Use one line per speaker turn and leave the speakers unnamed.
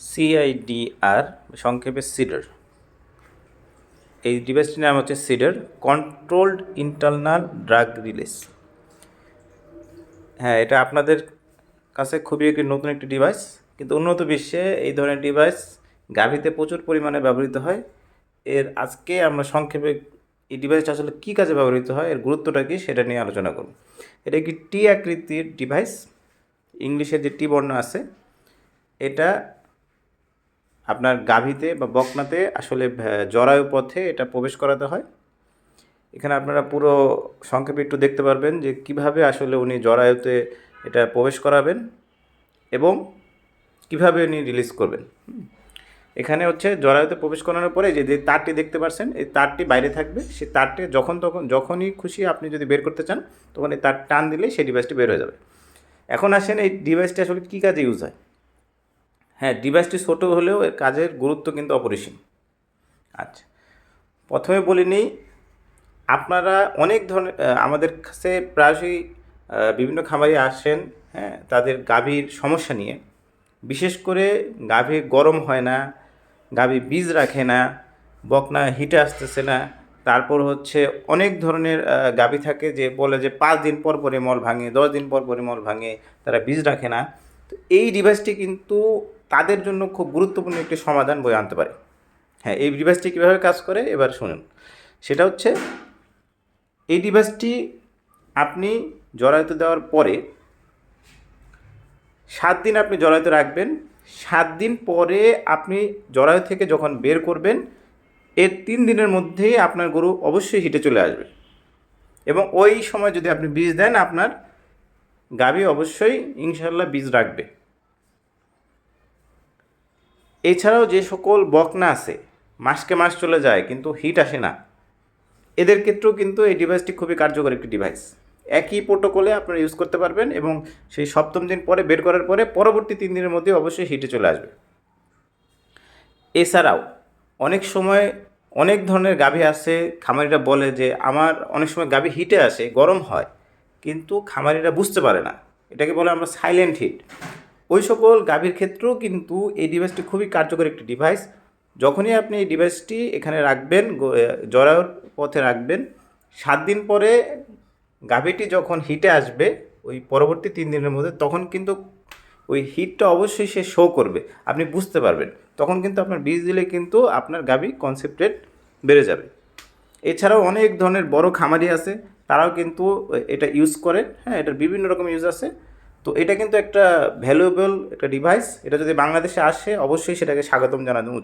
CIDR সংক্ষেপে cedar. এই ডিভাইসটির নাম হচ্ছে CIDR, controlled internal drug release. হ্যাঁ এটা আপনাদের কাছে খুবই একটি নতুন একটি ডিভাইস, কিন্তু উন্নত বিশ্বে এই ধরনের ডিভাইস গাভীতে প্রচুর পরিমাণে ব্যবহৃত হয়। এর আজকে আমরা সংক্ষেপে এই ডিভাইসটা আসলে কী কাজে ব্যবহৃত হয়, এর গুরুত্বটা কী সেটা নিয়ে আলোচনা করব। এটা একটি টি আকৃতির ডিভাইস, ইংলিশে যে টি বর্ণ আছে, এটা আপনার গাভীতে বা বকনাতে আসলে জরায়ু পথে এটা প্রবেশ করাতে হয়। এখানে আপনারা পুরো সংক্ষেপে একটু দেখতে পারবেন যে কীভাবে আসলে উনি জরায়ুতে এটা প্রবেশ করাবেন এবং কীভাবে উনি রিলিজ করবেন। এখানে হচ্ছে জরায়ুতে প্রবেশ করানোর পরে যে যে তারটি দেখতে পাচ্ছেন এই তারটি বাইরে থাকবে। সেই তারটি যখন তখন, যখনই খুশি আপনি যদি বের করতে চান, তখন এই তার টান দিলে সেই ডিভাইসটি বের হয়ে যাবে। এখন আসেন এই ডিভাইসটি আসলে কী কাজে ইউজ হয়? হ্যাঁ ডিভাইসটি ছোট হলেও এর কাজের গুরুত্ব কিন্তু অপরিসীম। আচ্ছা প্রথমে বলে নিই, আপনারা অনেক ধরনের আমাদের কাছে প্রায়শই বিভিন্ন খামারি আসেন হ্যাঁ তাদের গাভীর সমস্যা নিয়ে। বিশেষ করে গাভী গরম হয় না, গাভী বীজ রাখে না, বকনা হিটে আসতেছে না। তারপর হচ্ছে অনেক ধরনের গাভী থাকে যে বলে যে পাঁচ দিন পর পরে মল ভাঙে, দশ দিন পর পরে মল ভাঙে, তারা বীজ রাখে না। তো এই ডিভাইসটি কিন্তু তাদের জন্য খুব গুরুত্বপূর্ণ একটি সমাধান বয়ে আনতে পারে। হ্যাঁ এই ডিভাইসটি কীভাবে কাজ করে? এবার শুনুন। সেটা হচ্ছে, এই ডিভাইসটি আপনি জরায়ুতে দেওয়ার পরে সাত দিন আপনি জরায়ুতে রাখবেন। সাত দিন পরে আপনি জরায়ু থেকে যখন বের করবেন, এর তিন দিনের মধ্যেই আপনার গরু অবশ্যই হিটে চলে আসবে। এবং ওই সময় যদি আপনি বীজ দেন, আপনার গাভী অবশ্যই ইনশাল্লাহ বীজ রাখবে। এছাড়াও যে সকল বকনা আছে, মাসকে মাস চলে যায়, কিন্তু হিট আসে না। এদের ক্ষেত্রেও কিন্তু এই ডিভাইসটি খুবই কার্যকর একটি ডিভাইস একই প্রোটোকলে আপনারা ইউজ করতে পারবেন এবং সেই সপ্তম দিন পরে বের করার পরে পরবর্তী তিন দিনের মধ্যে অবশ্যই হিটে চলে আসবে। এছাড়াও অনেক সময় অনেক ধরনের গাভী আসে খামারিরা বলে যে আমার অনেক সময় গাভী হিটে আসে, গরম হয়, কিন্তু খামারিরা বুঝতে পারে না। এটাকে বলে আমরা সাইলেন্ট হিট ওই সকল গাভীর ক্ষেত্রেও কিন্তু এই ডিভাইসটি খুবই কার্যকর একটি ডিভাইস যখনই আপনি এই ডিভাইসটি এখানে রাখবেন জরায়ুর পথে রাখবেন, সাত দিন পরে গাভীটি যখন হিটে আসবে, ওই পরবর্তী তিন দিনের মধ্যে তখন কিন্তু ওই হিটটা অবশ্যই সে শো করবে। আপনি বুঝতে পারবেন। তখন কিন্তু আপনার বীজ দিলে কিন্তু আপনার গাভী কনসেপ্টেড বেড়ে যাবে। এছাড়াও অনেক ধরনের বড় খামারি আছে, তারাও কিন্তু এটা ইউজ করে। হ্যাঁ এটার বিভিন্ন রকম ইউজ আছে। তো এটা কিন্তু একটা ভ্যালুয়েবল একটা ডিভাইস এটা যদি বাংলাদেশে আসে, অবশ্যই সেটাকে স্বাগতম জানানো উচিত।